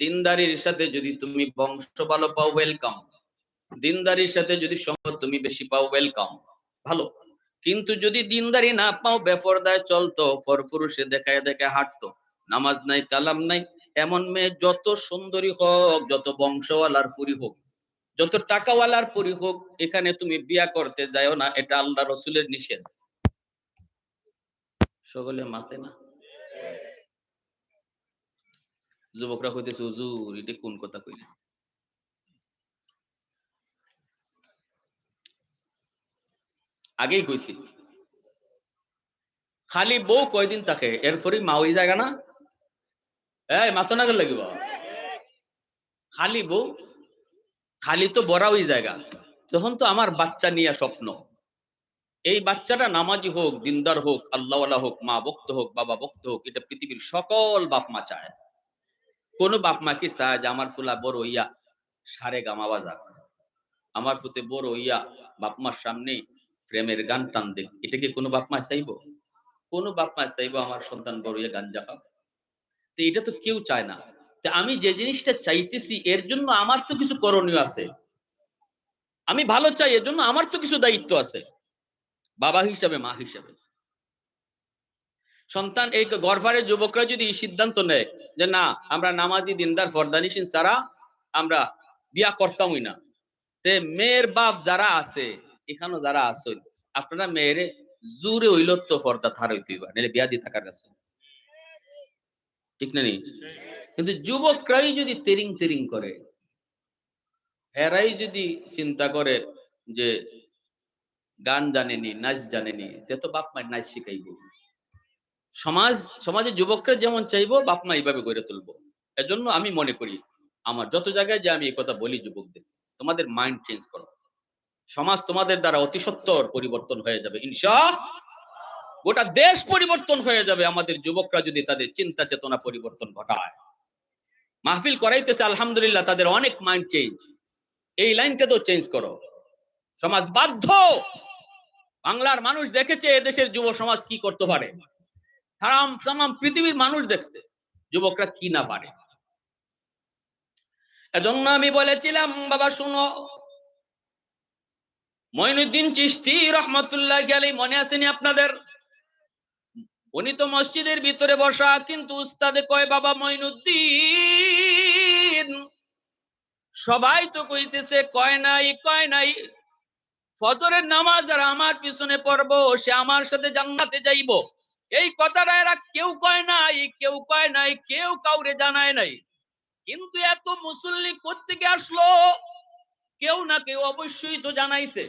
দিনদারির সাথে যদি তুমি বংশ ভালো পাও ওয়েলকাম দিনদারির সাথে যদি সম্পদ তুমি বেশি পাও ওয়েলকাম ভালো। কিন্তু যদি দিনদারি না পাও, বেপরদায় চলতো ফরফুরুষে দেখায় দেখায় হাঁটতো। নামাজ নাই, কালাম নাই। এমন মেয়ে যত সুন্দরী হোক, যত বংশওয়ালার পুরি হোক, যত টাকাওয়ালার পুরি হোক, এখানে তুমি বিয়া করতে যাও না, এটা আল্লাহ রসুলের নিষেধ। সকলে মাতে না। যুবকরা কইতেছে, হুজুর, এটা কোন কথা কইলে আগেই কইছি। খালি বউ কয়দিন থাকে? এরপরই মা ওই জায়গা না? এই, মাথা না লাগিব। খালি বউ, খালি তো বড়া ওই জায়গা। তখন তো আমার বাচ্চা নিয়ে স্বপ্ন। এই বাচ্চাটা নামাজি হোক, দিনদার হোক, আল্লাহওয়ালা হোক, মা ভক্ত হোক, বাবা ভক্ত হোক, এটা পৃথিবীর সকল বাপ মা চায়। কোন বাপ মা কি চায় যে, আমার ফুলা বড় ইয়া সারে গামা বাজাক। আমার ফুতে বড় ইয়া বাপ মার সামনে প্রেমের গান টান দেখ এটা কি কোনো বাপ মা চাইব? কোনো বাপ মা চাইব আমার সন্তান বড় ইয়া গান জাফা তো এটা তো কেউ চায় না। তো আমি যে জিনিসটা চাইতেছি, এর জন্য আমার তো কিছু করণীয় আছে। আমি ভালো চাই, এর জন্য আমার তো কিছু দায়িত্ব আছে। বাবা হিসাবে, মা হিসাবে। সন্তান এই গর্ভারের যুবকরা যদি সিদ্ধান্ত নেয় যে না, আমরা নামাজি, দিনদার, ফরদানিসিন ছাড়া আমরা বিয়া করতামই না। তে মেয়ের বাপ যারা আছে, এখানেও যারা আছে, আপনারা মেয়েরে জুরে হইল তো ফর্দা থার হইতে হইবা নাহলে বিয়া দিয়ে থাকার কাছে ঠিক না নি? কিন্তু যুবকরাই যদি তেরিং তেরিং করে এরাই যদি চিন্তা করে যে গান জানেনি, নাচ জানেনি, তে তো বাপ মায়ের নাচ শিখাইব। সমাজ সমাজে যুবকরা যেমন চাইব, বাপ মা এইভাবে গড়ে তুলবো। এজন্য আমি মনে করি, আমার যত জায়গায় যে আমি এই কথা বলি যুবকদের, তোমাদের মাইন্ড চেঞ্জ করো। সমাজ তোমাদের দ্বারা অতি সত্তর পরিবর্তন হয়ে যাবে। ইনশা গোটা দেশ পরিবর্তন হয়ে যাবে। আমাদের যুবকরা যদি তাদের চিন্তা চেতনা পরিবর্তন ঘটায়। মাহফিল করাইতেছে, আলহামদুলিল্লাহ, তাদের অনেক মাইন্ড চেঞ্জ এই লাইনটা তো চেঞ্জ করো। সমাজ বাধ্য! বাংলার মানুষ দেখেছে, এদেশের যুব সমাজ কি করতে পারে? তাম তাম পৃথিবীর মানুষ দেখছে, যুবকরা কি না পারে? এজন্য আমি বলেছিলাম, বাবা শুনো মঈনুদ্দিন চিশতি রহমতুল্লাহ আলী মনে আসেনি আপনাদের? উনি তো মসজিদের ভিতরে বসা, কিন্তু উস্তাদে কয়, বাবা মঈনুদ্দিন সবাই তো কইতেছে, কয় নাই কয় নাই, ফজরের নামাজ যারা আমার পিছনে পড়ব, সে আমার সাথে জান্নাতে যাইব। এই কথাটা এরা কেউ কয় নাই, কেউ কয় নাই, কেউ কাউরে জানায় নাই। কিন্তু এত মুসল্লি কোথেকে আসলো? কেউ না কেউ অবশ্যই তো জানাইছে।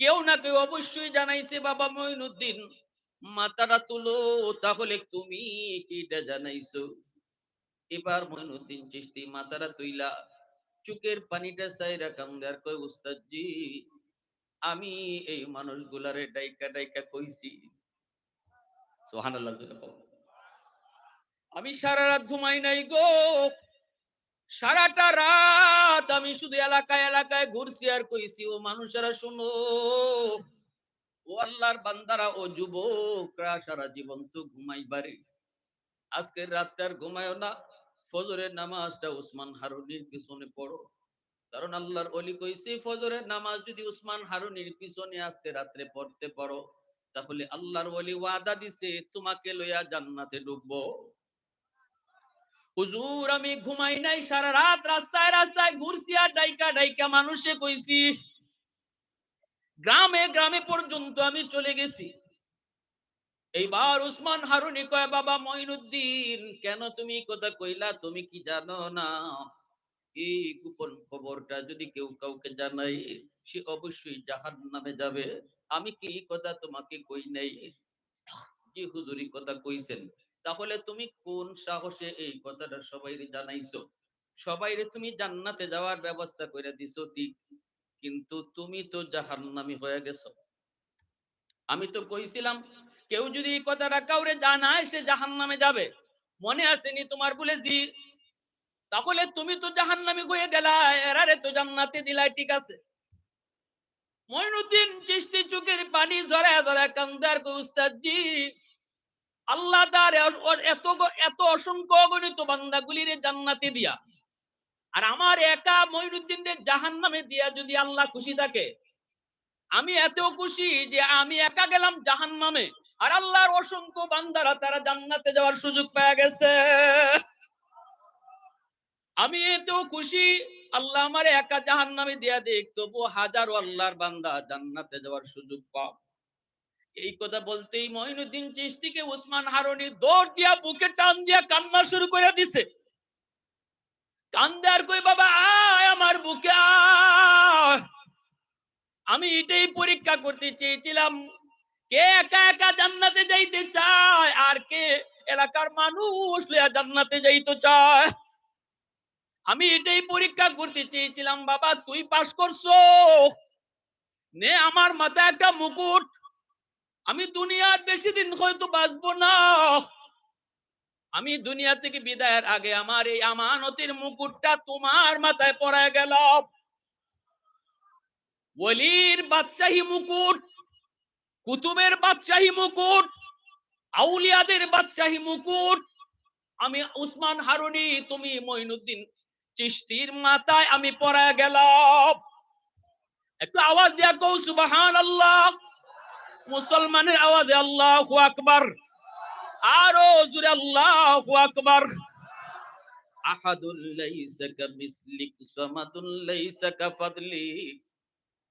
কেউ না কেউ অবশ্যই জানাইছে, বাবা মঈনুদ্দিন, মাথাটা তুলো, তাহলে তুমি কিটা জানাইছো? এবার মঈনুদ্দিন চিশতি মাথাটা তুইলা, চুকের পানিটা চাইরা কান্দার কয় উস্তাদজি আমি এই মানুষগুলারে ডাইকা ডাইকা কইছি জোরে আমি সারা রাত ঘুমাই নাই গো। সারাটা রাত আমি শুধু এলাকায় এলাকায় ঘুরছি আর কইছি, ও মানুষেরা শুনো। ও আল্লাহর বান্দারা, ও যুবকরা, সারা জীবন তো আজকের ঘুমায়ও না। ফজরের নামাজটা উসমান হারুনির পিছনে পড়ো। কারণ আল্লাহর অলি কইছে, ফজরের নামাজ যদি উসমান হারুনির পিছনে আজকে রাত্রে পড়তে পারো তাহলে আল্লাহর ওলি ওয়াদা দিছে, তোমাকে লইয়া জান্নাতে ঢুকবো। হুজুর, আমি ঘুমাই নাই, সারা রাত রাস্তায় রাস্তায় ঘুরছি আর ডাইকা ডাইকা মানুষে কইছি, গ্রামে গ্রামে পর্যন্ত আমি চলে গেছি। এইবার উসমান হারুনি কয়, বাবা মঈনুদ্দিন, কেন তুমি কথা কইলা? তুমি কি জানো না? এই গোপন খবরটা যদি কেউ কাউকে জানাই সে অবশ্যই জাহান নামে যাবে। আমি কি এই কথা তোমাকে কই নাই? কি হুজুরি কথা কইছেন? তাহলে তুমি কোন সাহসে এই কথাটা সবাইরে জানাইছো? সবাইরে তুমি জান্নাতে যাওয়ার ব্যবস্থা করে দিছো, ঠিক। কিন্তু তুমি তো জাহান্নামী হয়ে গেছো। আমি তো কইছিলাম, কেউ যদি এই কথাটা কাউরে জানায়, সে জাহান্নামে যাবে। মনে আসেনি তোমার বলে জি। তাহলে তুমি তো জাহান্নামী হয়ে গেলা এরারে তো জান্নাতে দিলাই ঠিক আছে। মইনুদ্দিন চিশতি চোখের পানি ঝরা ঝরা কান্দার উস্তাদ জি আল্লাহ তার এত এত অসংখ্য অগণিত বান্দাগুলির জান্নাতে দিয়া, আর আমার একা মঈনুদ্দিনের জাহান নামে দিয়া যদি আল্লাহ খুশি থাকে, আমি এত খুশি যে আমি একা গেলাম জাহান নামে আর আল্লাহর অসংখ্য বান্দারা তারা জান্নাতে যাওয়ার সুযোগ পেয়ে গেছে। আমি এত খুশি, আল্লাহ আমার একা জাহান নামে দিয়া দেখ তবু হাজারো আল্লাহর বান্দা জান্নাতে যাওয়ার সুযোগ পাও। এই কথা বলতেই মহিনুদ্দিন চিস্তিকে উসমান হারনি দৌড় দিয়া বুকে টান দিয়া কান্না শুরু করে দিছে। কান্দে আর কই, বাবা, আয় আমার বুকে আমি এটাই পরীক্ষা করতে চেয়েছিলাম, কে একা একা জান্নাতে যাইতে চায়, আর কে এলাকার মানুষ জান্নাতে যাইতে চায়? আমি এটাই পরীক্ষা করতে চেয়েছিলাম, বাবা, তুই পাস করছ। নে আমার মাথায় একটা মুকুট। আমি দুনিয়ার বেশি দিন হয়তো বাঁচবো না। আমি দুনিয়া থেকে বিদায়ের আগে আমার এই আমানতের মুকুটটা তোমার মাথায় পড়ে গেল। ওলির বাদশাহী মুকুট, কুতুবের বাদশাহী মুকুট, আউলিয়াদের বাদশাহী মুকুট। আমি উসমান হারুনি, তুমি মঈনুদ্দিন চিস্তির মাথায় আমি পড়ে গেলাম। একটু আওয়াজ দিয়া কৌ সুবাহান আল্লাহ মুসলমানের আওয়াজে আল্লাহ আকবার। আরও জুড়ে আল্লাহ আকবার। আহাদুল লাইসা কামিসলিক সামাদুল লাইসা কাফাদলি।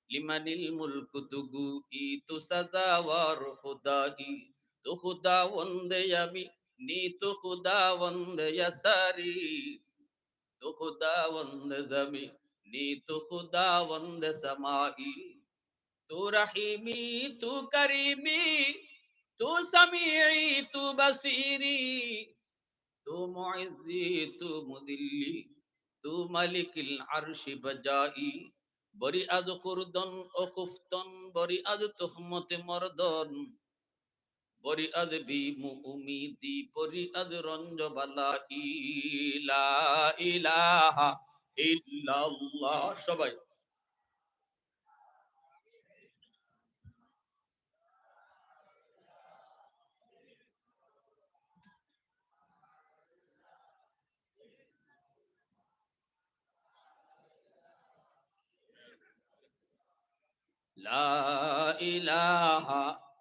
লিমানিল মুলকু তুগু ই তু সাজাওয়ার খুদাই তু খুদা वंदे আমি تو خداوند زمینی تو خداوند سمائی تو رحیمی تو کریمی تو سمیعی تو بصیری تو معزی تو مدلی تو ملک العرش بجائی بری از خردن و خفتن بری از تخمت مردن আজ কুরদন ও কুফতন বরি আজ তুহমত মরদন বরি আজ বি মুমিদি বরি আজ রঞ্জ বালা ইলা ইলাহা ইল্লাল্লাহ। সবাই। লা ইলাহা